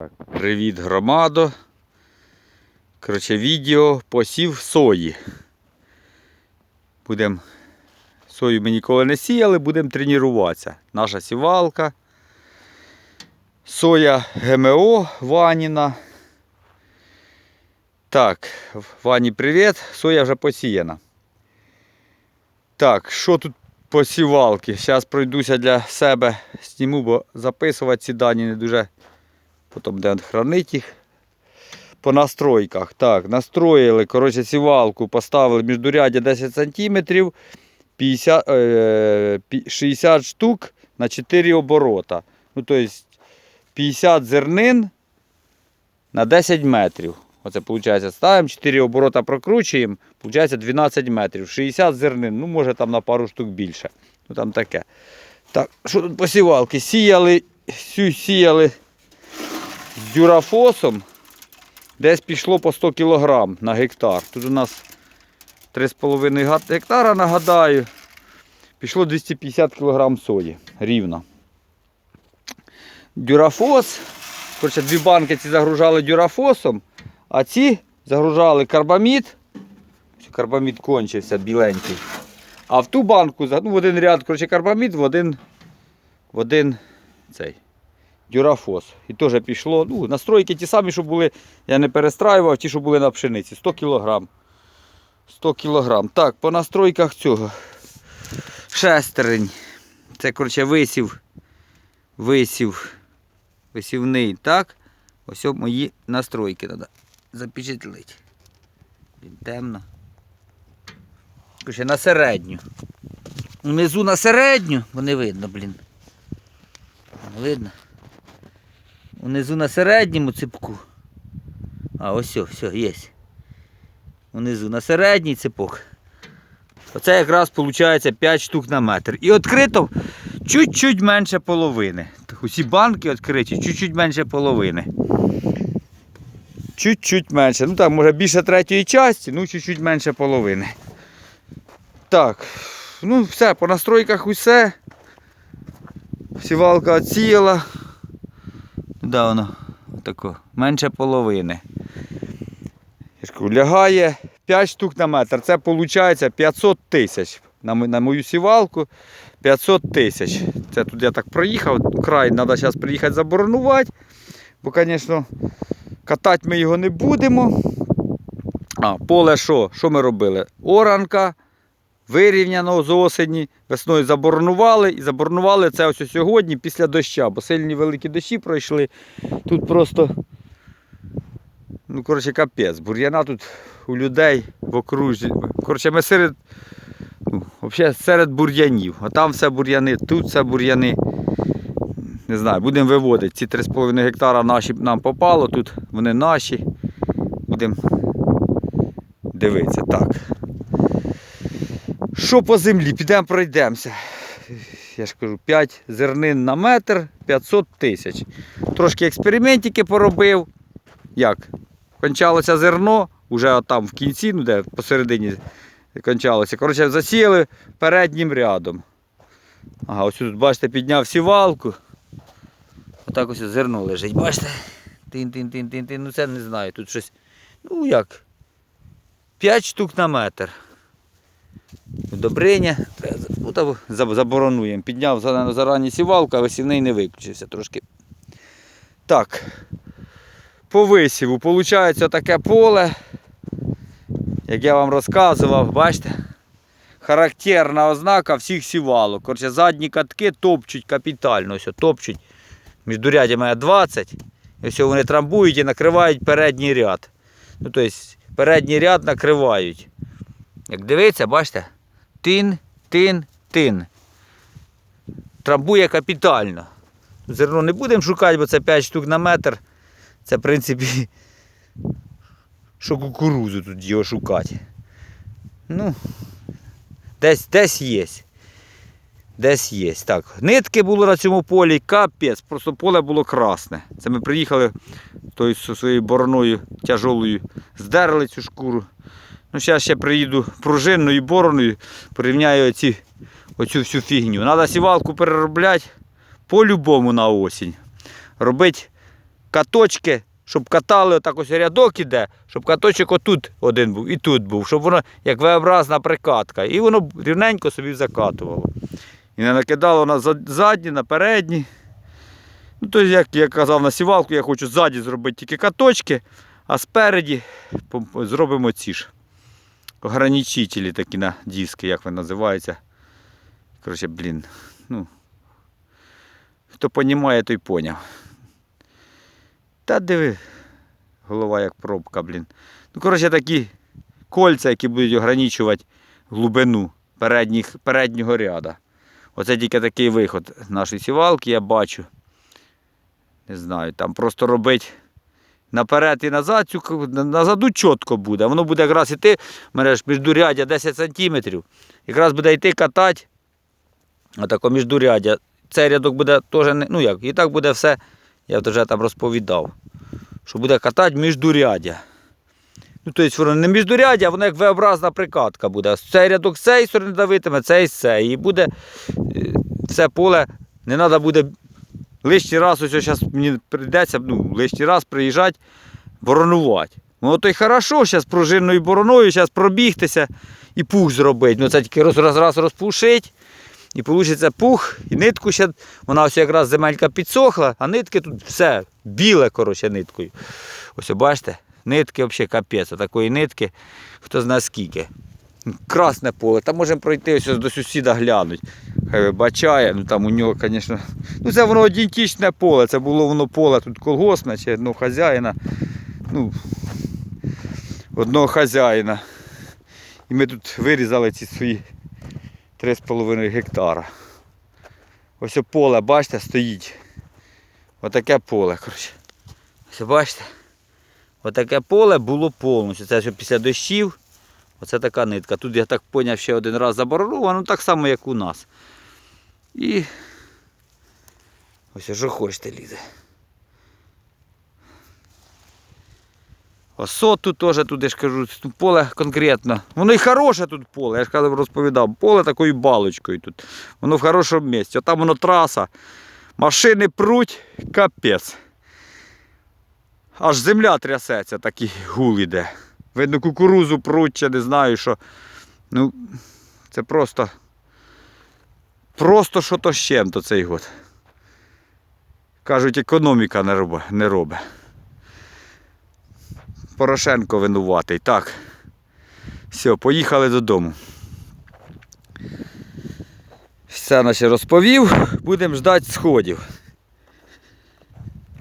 Так, Привіт, громадо. Коротше, відео посів сої. Будем. Сою ми ніколи не сіяли, будемо тренуватися. Наша сівалка. Соя ГМО Ваніна. Так, Вані, привіт. Соя вже посіяна. Так, що тут по сівалки? Зараз пройдуся для себе, зніму, бо записувати ці дані не дуже Потім де хранити їх. По настройках. Так, настроїли, коротше, сівалку, поставили міждуряддя 10 см, 50, е, 60 штук на 4 оборота. Ну, тобто 50 зернин на 10 метрів. Оце виходить, ставимо 4 оборота прокручуємо, виходить 12 метрів. 60 зернин, ну може там на пару штук більше. Ну там таке. Так, що тут по сівалки? Сіяли, сю- сіяли з дюрафосом десь пішло по 100 кг на гектар. Тут у нас 3,5 гектара, нагадаю, пішло 250 кг сої рівно. Дюрафос. Коротше, дві банки ці загружали дюрафосом, а ці загружали карбамід. Карбамід кончився біленький. А в ту банку ну, в один ряд коротше, карбамід, в один, в один цей дюрафос. І теж пішло. Ну, настройки ті самі, що були, я не перестраював, ті, що були на пшениці. 100 кг. 100 кг. Так, по настройках цього. Шестерень. Це, коротше, висів. Висів. Висівний. Так. Ось мої настройки треба запечатлити. Темно. Коротше, на середню. Внизу на середню, бо не видно, блін. Не видно. Унизу на середньому ципку. А, ось все, все, є. Унизу на середній ципок. Оце якраз виходить 5 штук на метр. І відкрито чуть-чуть менше половини. Усі банки відкриті, чуть-чуть менше половини. Чуть-чуть менше. Ну так, може більше третьої частини, ну чуть-чуть менше половини. Так, ну все, по настройках усе. Сівалка відсіяла. Туди воно тако, менше половини. Лягає 5 штук на метр. Це виходить 500 тисяч. На мою сівалку 500 тисяч. Це тут я так проїхав, край треба зараз приїхати заборонувати. Бо, звісно, катати ми його не будемо. А, поле що? Що ми робили? Оранка, вирівняно з осені, весною заборонували і заборонували це ось сьогодні після доща, бо сильні великі дощі пройшли. Тут просто, ну, коротше, капець. Бур'яна тут у людей в окружі. Коротше, ми серед, ну, взагалі серед бур'янів. А там все бур'яни, тут все бур'яни. Не знаю, будемо виводити. Ці 3,5 гектара наші нам попало, тут вони наші. Будемо дивитися. Так. Що по землі? Підемо пройдемося. Я ж кажу, 5 зернин на метр 500 тисяч. Трошки експериментики поробив. Як? Кончалося зерно, вже там в кінці, ну де посередині кончалося. Коротше, засіяли переднім рядом. Ага, ось тут, бачите, підняв сівалку. Отак ось зерно лежить. Бачите? Тин-тин-тин-тин-тин. Ну це не знаю. Тут щось. Ну як? 5 штук на метр. За- ну, заборонуємо. Підняв зарані сівалку, а висівний не виключився трошки. Так. По висіву. Получається таке поле. Як я вам розказував, бачите? Характерна ознака всіх сівалок. Коротше, задні катки топчуть капітально. Ось, топчуть. Міждурядя має 20. І ось вони трамбують і накривають передній ряд. Ну, тобто, передній ряд накривають. Як дивиться, бачите? Тин, тин, тин. Трамбує капітально. Зерно не будемо шукати, бо це 5 штук на метр. Це, в принципі, що кукурузу тут його шукати. Ну, десь, десь є. Десь є. Так, нитки були на цьому полі, капець, просто поле було красне. Це ми приїхали тою зі своєю бороною тяжолою, здерли цю шкуру. Ну, зараз ще приїду пружинною бороною, порівняю оці, оцю всю фігню. Треба сівалку переробляти по-любому на осінь. Робити каточки, щоб катали отак ось рядок іде, щоб каточок отут один був і тут був, щоб воно як V-образна прикатка. І воно рівненько собі закатувало. І не накидало на задні, на передні. Ну, то як я казав на сівалку, я хочу ззаді зробити тільки каточки, а спереді зробимо ці ж ограничителі такі на диски, як вони називаються. Коротше, блін. Ну, хто понімає, той поняв. Та диви, голова як пробка, блін. Ну, коротше, такі кольця, які будуть ограничувати глибину передніх, переднього ряда. Оце тільки такий виход нашої сівалки, я бачу. Не знаю, там просто робить наперед і назад, цю, назаду чітко буде. Воно буде якраз іти, в мене ж міждурядя 10 см. Якраз буде йти катати. Отако міждурядя. Цей рядок буде теж не. Ну як, і так буде все. Я вже там розповідав. Що буде катати міждурядя. Ну, тобто воно не міждурядя, воно як V-образна прикатка буде. Цей рядок з цієї сторони давитиме, цей цієї. І буде е, все поле, не треба буде лишній раз, ось зараз мені прийдеться ну, лишній раз приїжджати, боронувати. Ну то й хорошо, зараз пружинною бороною, зараз пробігтися і пух зробити. Ну це тільки раз, раз, розпушить. І вийде пух, і нитку ще, вона ось якраз земелька підсохла, а нитки тут все біле, коротше, ниткою. Ось бачите, нитки взагалі капець, такої нитки, хто знає скільки. Красне поле, там можемо пройти ось до сусіда глянуть. Хай вибачає, ну там у нього, звісно. Ну це воно ідентичне поле, це було воно поле тут колгоспне чи одного хазяїна. Ну, одного хазяїна. І ми тут вирізали ці свої 3,5 гектара. Ось поле, бачите, стоїть. Отаке поле, коротше. Ось бачите? Отаке поле було повністю. Це що після дощів. Оце така нитка. Тут я так поняв ще один раз забороновано, так само, як у нас. І ось що хочете лізе. Осот тут теж, тут я ж кажу, тут поле конкретно. Воно і хороше тут поле, я ж казав, розповідав. Поле такою балочкою тут. Воно в хорошому місці. Там воно траса. Машини пруть, капець. Аж земля трясеться, такий гул іде. Видно, кукурузу пруть, чи не знаю що. Ну, це просто. Просто що то з чим-то цей год. Кажуть, економіка не робить. Не робить. Порошенко винуватий. Так. Все, поїхали додому. Все наче розповів. Будемо ждати сходів.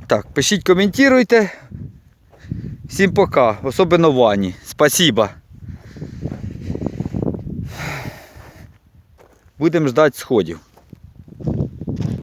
Так, пишіть, коментуйте. Всім пока. Особливо Вані. Спасибо. Будемо ждати сходів.